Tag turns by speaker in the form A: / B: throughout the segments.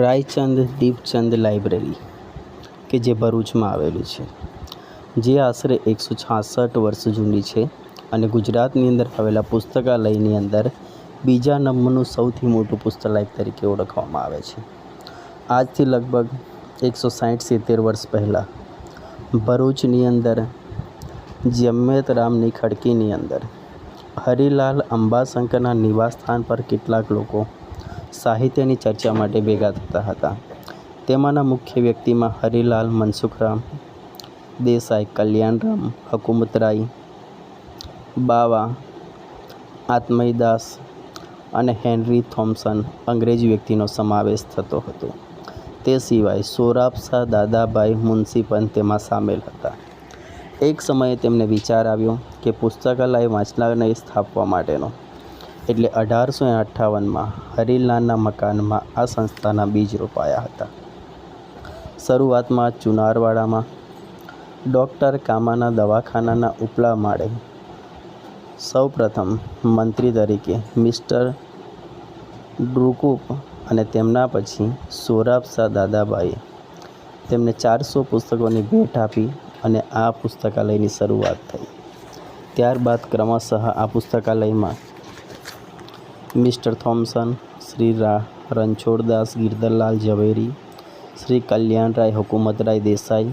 A: Raichand Deepchand library, કે જે ભરૂચમાં આવેલી છે, જે આશરે એકસો છાસઠ વર્ષ જૂની છે અને ગુજરાતની અંદર આવેલા પુસ્તકાલયની અંદર બીજા નંબરનું સૌથી મોટું પુસ્તકાલય તરીકે ઓળખવામાં આવે છે. આજથી લગભગ એકસો સાઠ સિત્તેર વર્ષ પહેલાં, ભરૂચની અંદર જમ્મત રામની ખડકીની અંદર, હરિલાલ અંબાશંકરના નિવાસસ્થાન પર કેટલાક લોકો સાહિત્યની ચર્ચા માટે ભેગા થતા હતા. તેમાંના મુખ્ય વ્યક્તિમાં હરિલાલ મનસુખરામ, દેસાઈ કલ્યાણરામ હકુમતરાય, બાવા આત્મયદાસ અને હેનરી થોમ્સન અંગ્રેજી વ્યક્તિનો સમાવેશ થતો હતો. તે સિવાય સોરાબસા દાદાભાઈ મુનશી પણ તેમાં સામેલ હતા. એક સમયે તેમને વિચાર આવ્યો કે પુસ્તકાલય વાંચનારને સ્થાપવા માટેનો એટલે અઢારસો અઠ્ઠાવનમાં હરિલાલના મકાનમાં આ સંસ્થાના બીજ રોપાયા હતા. શરૂઆતમાં ચુનારવાડામાં, ડૉક્ટર કામાના દવાખાનાના ઉપલા માળે, સૌપ્રથમ મંત્રી તરીકે મિસ્ટર ડ્રુકુપ અને તેમના પછી સોરાબસા દાદાભાઈએ તેમને ચારસો પુસ્તકોની ભેટ આપી અને આ પુસ્તકાલયની શરૂઆત થઈ. ત્યારબાદ ક્રમશઃ આ પુસ્તકાલયમાં મિસ્ટર થોમ્સન શ્રી રા, Ranchhoddas, Girdharlal Zaveri, Shri Kalyanrai Hukumatrai Desai,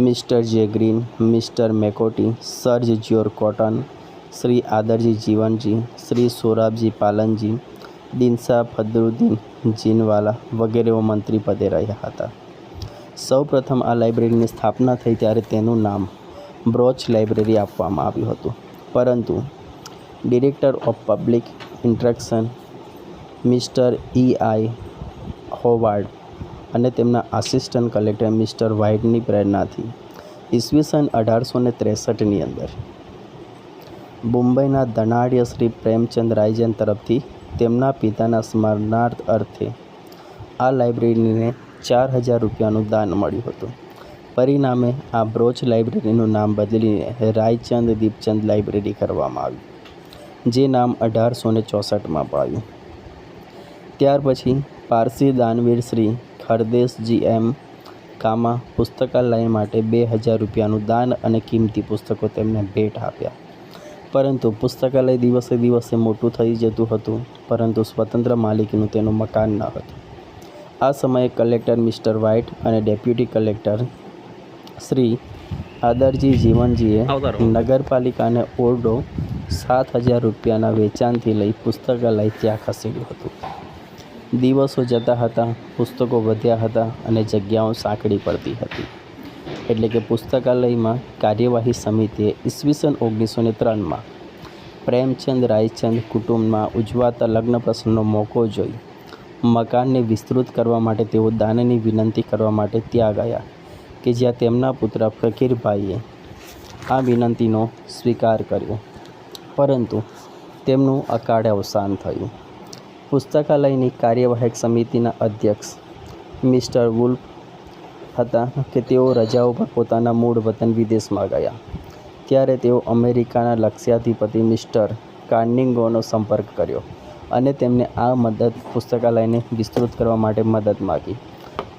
A: mister J Green, mister Macotty, sir George Cotton, Shri Adarji Jivanji, Shri Sorabji Palanji, Dinsha Fadruddin Jinwala વગેરેઓ મંત્રી પદે રહ્યા હતા. સૌપ્રથમ આ લાઇબ્રેરીની સ્થાપના થઈ ત્યારે તેનું નામ બ્રોચ લાઇબ્રેરી આપવામાં આવ્યું હતું. પરંતુ director of public instruction mister E I Howard અને તેમના આસિસ્ટન્ટ કલેક્ટર મિસ્ટર વ્હાઇટની પ્રેરણાથી ઈસવીસન અઢારસો ને ત્રેસઠની અંદર. મુંબઈના ધનાઢ્ય શ્રી પ્રેમચંદ રાયજન તરફથી તેમના પિતાના સ્મરણાર્થ અર્થે આ લાઇબ્રેરીને ચાર હજાર રૂપિયાનું દાન મળ્યું હતું. પરિણામે આ બ્રોચ લાઇબ્રેરીનું નામ બદલીને રાયચંદ દીપચંદ લાઇબ્રેરી કરવામાં આવ્યું. જે નામ અઢારસો ને ચોસઠમાં પાડ્યું. ત્યાર પછી પારસી દાનવીર શ્રી ખરદેશજી એમ કામા પુસ્તકાલય માટે બે હજાર રૂપિયાનું દાન અને કિંમતી પુસ્તકો તેમને ભેટ આપ્યા. પરંતુ પુસ્તકાલય દિવસે દિવસે મોટું થઈ જતું હતું પરંતુ સ્વતંત્ર માલિકીનું તેનું મકાન ન હતું. આ સમયે કલેક્ટર મિસ્ટર વ્હાઇટ અને ડેપ્યુટી કલેક્ટર શ્રી આદરજી જીવનજીએ નગરપાલિકાને ઓરડો સાત હજાર રૂપિયાના વેચાણથી લઈ પુસ્તકાલય ત્યાં ખસેડ્યું હતું. દિવસો જતા હતા, પુસ્તકો વધ્યા હતા અને જગ્યાઓ સાંકડી પડતી હતી. એટલે કે પુસ્તકાલયમાં કાર્યવાહી સમિતિએ ઈસવીસન ઓગણીસો ને ત્રણમાં પ્રેમચંદ, રાયચંદ કુટુંબમાં ઉજવાતા લગ્ન પ્રસંગનો મોકો જોઈ મકાનને વિસ્તૃત કરવા માટે તેઓ દાનની વિનંતી કરવા માટે ત્યાં ગયા કે જ્યાં તેમના પુત્ર ફકીરભાઈએ આ વિનંતીનો સ્વીકાર કર્યો. પરંતુ તેમનું અકાળે અવસાન થયું. પુસ્તકાલયની કાર્યવાહક સમિતિના અધ્યક્ષ મિસ્ટર વુલ્ફ હતા કે તેઓ રજાઓ પર પોતાના મૂળ વતન વિદેશમાં ગયા. ત્યારે તેઓ અમેરિકાના લક્ષ્યાધિપતિ મિસ્ટર કાર્નિંગોનો સંપર્ક કર્યો અને તેમને આ મદદ પુસ્તકાલયને વિસ્તૃત કરવા માટે મદદ માગી.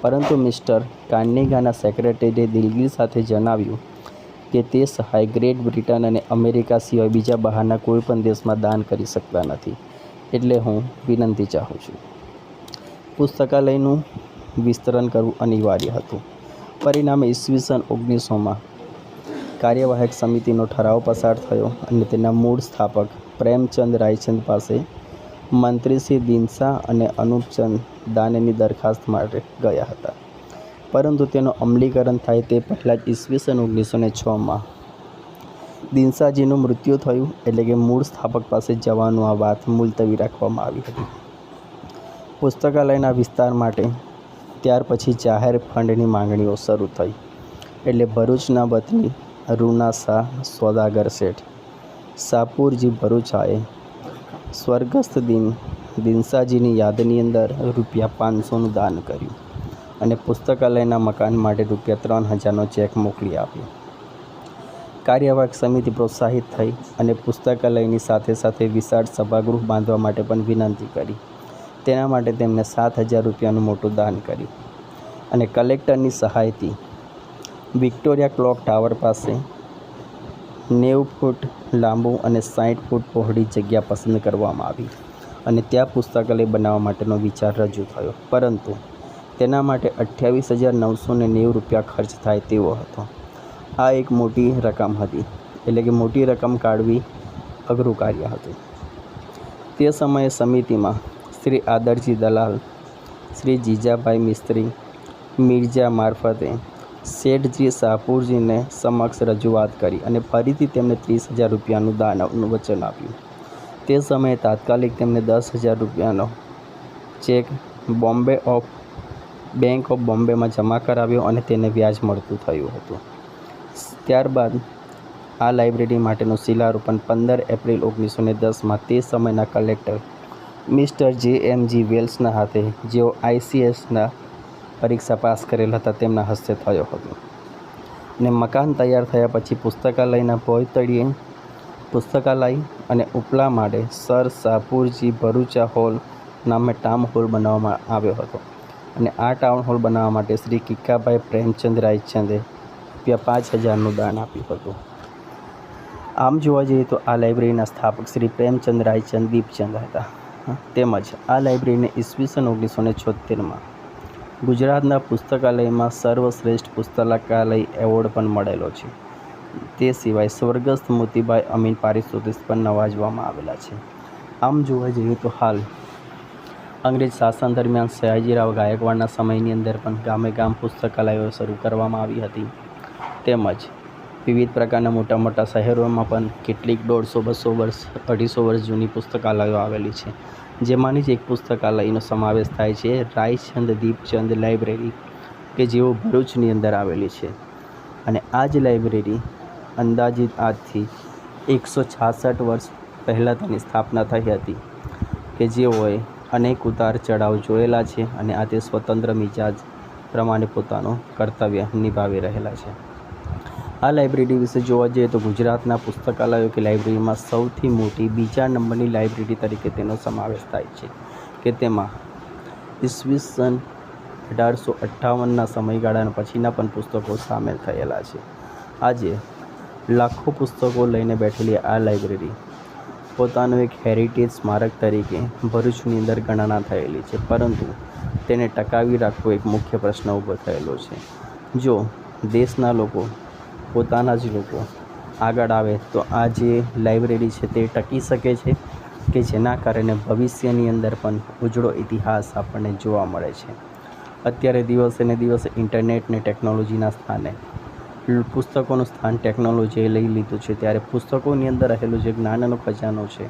A: પરંતુ મિસ્ટર કાર્નિગાના સેક્રેટરીએ દિલગીર સાથે જણાવ્યું કે તે સહાય ગ્રેટ બ્રિટન અને અમેરિકા સિવાય બીજા બહારના કોઈપણ દેશમાં દાન કરી શકતા નથી. એટલે હું વિનંતી ચાહું છું. પુસ્તકાલયનું વિસ્તરણ કરવું અનિવાર્ય હતું. પરિણામે ઈસવીસન ઓગણીસોમાં કાર્યવાહક સમિતિનો ઠરાવ પસાર થયો અને તેના મૂળ સ્થાપક પ્રેમચંદ રાયચંદ પાસે મંત્રી શ્રી દિનસા અને અનુપચંદ દાનેની દરખાસ્ત માટે ગયા હતા. પરંતુ તેનું અમલીકરણ થાય તે પહેલાં જ ઈસવીસન ઓગણીસો ને છમાં. દિનસાજીનું મૃત્યુ થયું એટલે કે મૂળ સ્થાપક પાસે જવાનું આ વાત મુલતવી રાખવામાં આવી હતી. પુસ્તકાલયના વિસ્તાર માટે ત્યાર પછી જાહેર ફંડની માંગણીઓ શરૂ થઈ એટલે ભરૂચના વતની રૂના શાહ સોદાગર શેઠ સાપુરજી ભરૂચાએ સ્વર્ગસ્થ દિન દિનસાજીની યાદની અંદર રૂપિયા પાંચસોનું દાન કર્યું. અને પુસ્તકાલયના મકાન માટે રૂપિયા ત્રણ હજારનો ચેક મોકલી આપ્યો કાર્યવાહક સમિતિ પ્રોત્સાહિત થઈ અને પુસ્તકાલયની સાથે સાથે વિશાળ સભાગૃહ બાંધવા માટે પણ વિનંતી કરી. તેના માટે તેમણે સાત હજાર રૂપિયાનું મોટું દાન કર્યું અને કલેક્ટરની સહાયથી વિક્ટોરિયા ક્લોક ટાવર પાસે નેવું ફૂટ લાંબુ અને સાઠ ફૂટ પહોળી જગ્યા પસંદ કરવામાં આવી અને ત્યાં પુસ્તકાલય બનાવવા માટેનો વિચાર રજૂ થયો. પરંતુ તેના માટે અઠ્યાવીસ હજાર નવસો ને નેવું રૂપિયા ખર્ચ થાય તેવો હતો. આ એક મોટી રકમ હતી, એટલે કે મોટી રકમ કાઢવી અઘરું કાર્ય હતું. તે સમયે સમિતિમાં શ્રી આદરજી દલાલ, શ્રી જીજાભાઈ મિસ્ત્રી, મિર્જા મારફતે શેઠજી શાહપુરજીને સમક્ષ રજૂઆત કરી અને ફરીથી તેમને ત્રીસ હજાર રૂપિયાનું દાનનું વચન આપ્યું. તે સમયે તાત્કાલિક તેમને દસ હજાર રૂપિયાનો cheque Bombay of bank of બોમ્બેમાં જમા કરાવ્યો અને તેને વ્યાજ મળતું થયું હતું. ત્યારબાદ આ લાઇબ્રેરી માટેનું શિલારોપણ પંદર એપ્રિલ ઓગણીસો ને દસમાં તે સમયના કલેક્ટર મિસ્ટર જે એમ જી વેલ્સના હાથે જેઓ આઈસીએસના પરીક્ષા પાસ કરેલ હતા તેમના હસ્તે થયો હતો. ને મકાન તૈયાર થયા પછી પુસ્તકાલયના ભોયતળીએ પુસ્તકાલય અને ઉપલા માળે સર શાહપુરજી ભરૂચા હોલ નામે ટામ હોલ બનાવવામાં આવ્યો હતો. અને આ ટાઉન હોલ બનાવવા માટે શ્રી કિક્કાભાઈ પ્રેમચંદ રાયચંદે રૂપિયા પાંચ હજારનું દાન આપ્યું હતું. આમ જોવા જઈએ તો આ લાઇબ્રેરીના સ્થાપક શ્રી પ્રેમચંદ રાયચંદ દીપચંદ હતા. તેમજ આ લાઇબ્રેરીને ઈસવીસન ઓગણીસો ને છોતેરમાં ગુજરાતના પુસ્તકાલયમાં સર્વશ્રેષ્ઠ પુસ્તકાલય એવોર્ડ પણ મળેલો છે. તે સિવાય સ્વર્ગસ્થ મોતીભાઈ અમીન પારિતોષિક પણ નવાજવામાં આવેલા છે. આમ જોવા જઈએ તો હાલ અંગ્રેજ શાસન દરમિયાન સયાજીરાવ ગાયકવાડના સમયની અંદર પણ ગામે ગામ પુસ્તકાલયો શરૂ કરવામાં આવી હતી. તેમજ વિવિધ પ્રકારના મોટા મોટા શહેરોમાં પણ કેટલીક દોઢસો, બસો વર્ષ, અઢીસો વર્ષ જૂની પુસ્તકાલયો આવેલી છે, જેમાંની જ એક પુસ્તકાલયનો સમાવેશ થાય છે રાયચંદ દીપચંદ લાઇબ્રેરી, કે જેઓ ભરૂચની અંદર આવેલી છે. અને આ જ લાઇબ્રેરી અંદાજિત આજથી એકસો છાસઠ વર્ષ પહેલાં તેની સ્થાપના થઈ હતી, કે જેઓએ અનેક ઉતાર ચઢાવ જોયેલા છે અને આ તે સ્વતંત્ર મિજાજ પ્રમાણે પોતાનું કર્તવ્ય નિભાવી રહેલા છે. આ લાઇબ્રેરી વિશે જોવા જઈએ તો ગુજરાતના પુસ્તકાલયો કે લાઇબ્રેરીમાં સૌથી મોટી બીજા નંબરની લાઇબ્રેરી તરીકે તેનો સમાવેશ થાય છે કે તેમાં ઈસવીસન અઢારસો અઠ્ઠાવનના સમયગાળાના પછીના પણ પુસ્તકો સામેલ થયેલા છે. આજે લાખો પુસ્તકો લઈને બેઠેલી આ લાઇબ્રેરી પોતાનું એક હેરિટેજ સ્મારક તરીકે ભરૂચની અંદર ગણના થયેલી છે. પરંતુ તેને ટકાવી રાખવો એક મુખ્ય પ્રશ્ન ઊભો થયેલો છે. જો દેશના લોકો, પોતાના જ લોકો આગળ આવે, તો આ જે લાઇબ્રેરી છે તે ટકી શકે છે કે જેના કારણે ભવિષ્યની અંદર પણ ઉજળો ઇતિહાસ આપણને જોવા મળે છે? અત્યારે દિવસે ને દિવસે ઇન્ટરનેટ ને ટેકનોલોજીના સ્થાને પુસ્તકોનું સ્થાન ટેકનોલોજીએ લઈ લીધું છે. ત્યારે પુસ્તકોની અંદર રહેલું જે જ્ઞાનનો ખજાનો છે,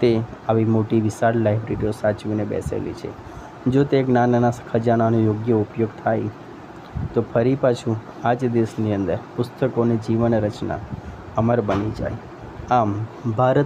A: તે આવી મોટી વિશાળ લાઇબ્રેરીઓ સાચવીને બેસેલી છે. જો તે જ્ઞાનના ખજાનાનો યોગ્ય ઉપયોગ થાય, તો ફરી પાછું આ જ દેશની અંદર પુસ્તકોની જીવન રચના અમર બની જાય. આમ, ભારત